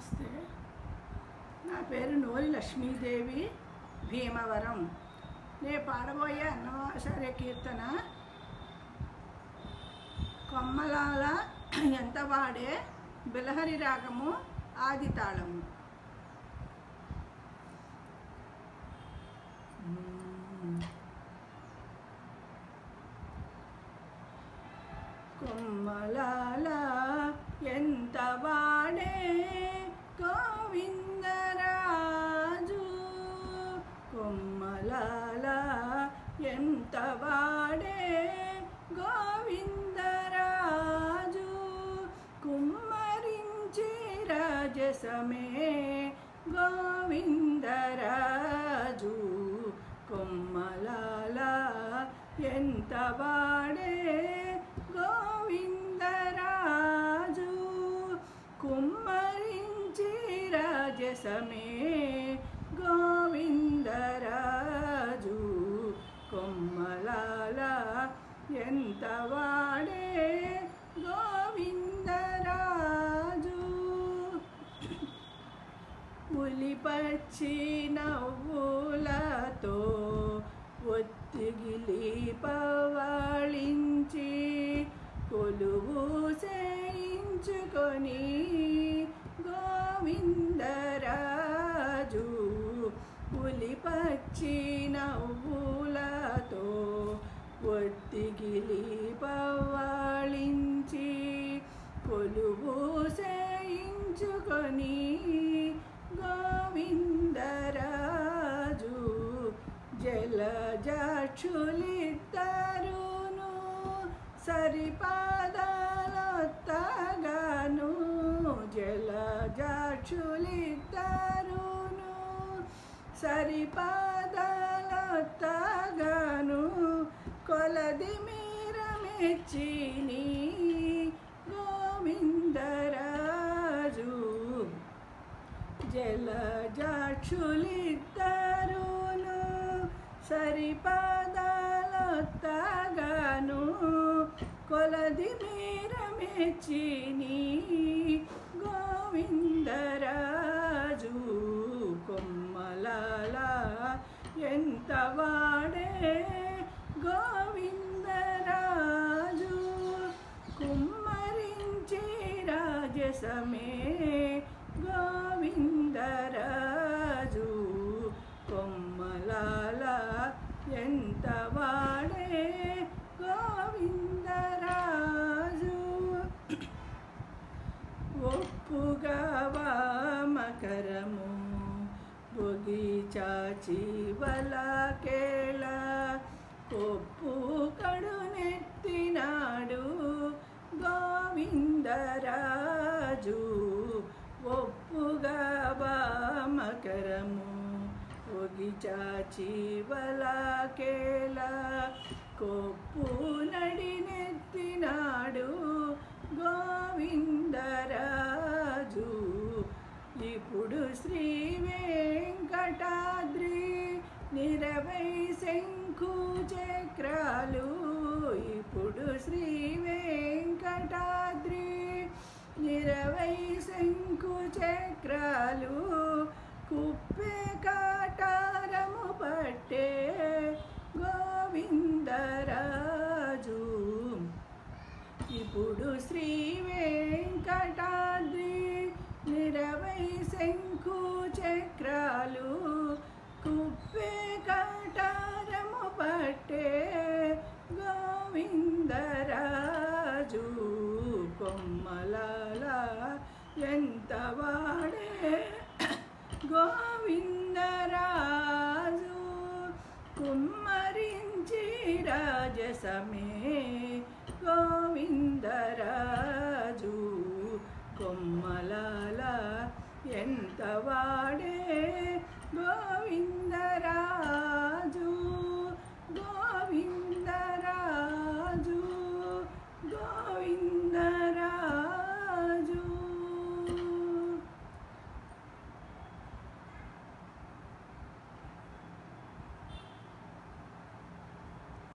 నమస్తే. నా పేరు నోరి లక్ష్మీదేవి భీమవరం. నేను పాడబోయే అన్నమాచార్య కీర్తన కొమ్మలాల ఎంత వాడే బిలహరి రాగము ఆది తాళము. కొమ్మలాల ఎంత వా కొమ్మలాల ఎంత వాడే గోవిందరాజు? కుమ్మరించి రాజసమే గోవిందరాజు. కొమ్మలాల ఎంత వాడే గోవిందరాజు? కుమ్మరించి రాజసమే పులిపచ్చి నవ్వులతో ఒత్తిగిలి పవళించి కొలువు చేయించుకొని గోవిందరాజు పులిపచ్చి నవ్వులతో ఒత్తిగిలి పవళించి కొలువు చేయించుకొని జలజాక్షులిద్దరును సరిపాదాలొత్తగాను జలజాక్షులిద్దరును సరిపాదాలొత్తగాను కొలది మీర మెచ్చిని గోవిందరాజు జలజాక్షులిద్దరును సరిపదాలొత్తగాను. కొలది మీర మెచ్చిని గోవిందరాజు కొమ్మలాల ఎంత వాడే గోవిందరాజు కుమ్మరించి రాజసమే గోవిందరాజు. చాచీ వల కేళ. కొప్పు కడునెత్తినాడు గోవిందరాజు. ఒప్పుగా బామకరము ఒగి చాచి వలకేళ కొప్పు నడినెత్తినాడు గోవిందరాజు. ఇప్పుడు శ్రీ నిరవై శంకు చక్రాలు ఇప్పుడు శ్రీ వెంకటాద్రి. నిరవై శంకు చక్రాలు కుప్పే కాటారము పట్టే గోవిందరాజు. ఇప్పుడు శ్రీ వెంకటాద్రి నిరవై శంకు చక్రాలు ఎంత వాడే గోవిందరాజు కుమ్మరించి రాజసమే. గోవిందరాజు కొమ్మలాల ఎంత వాడే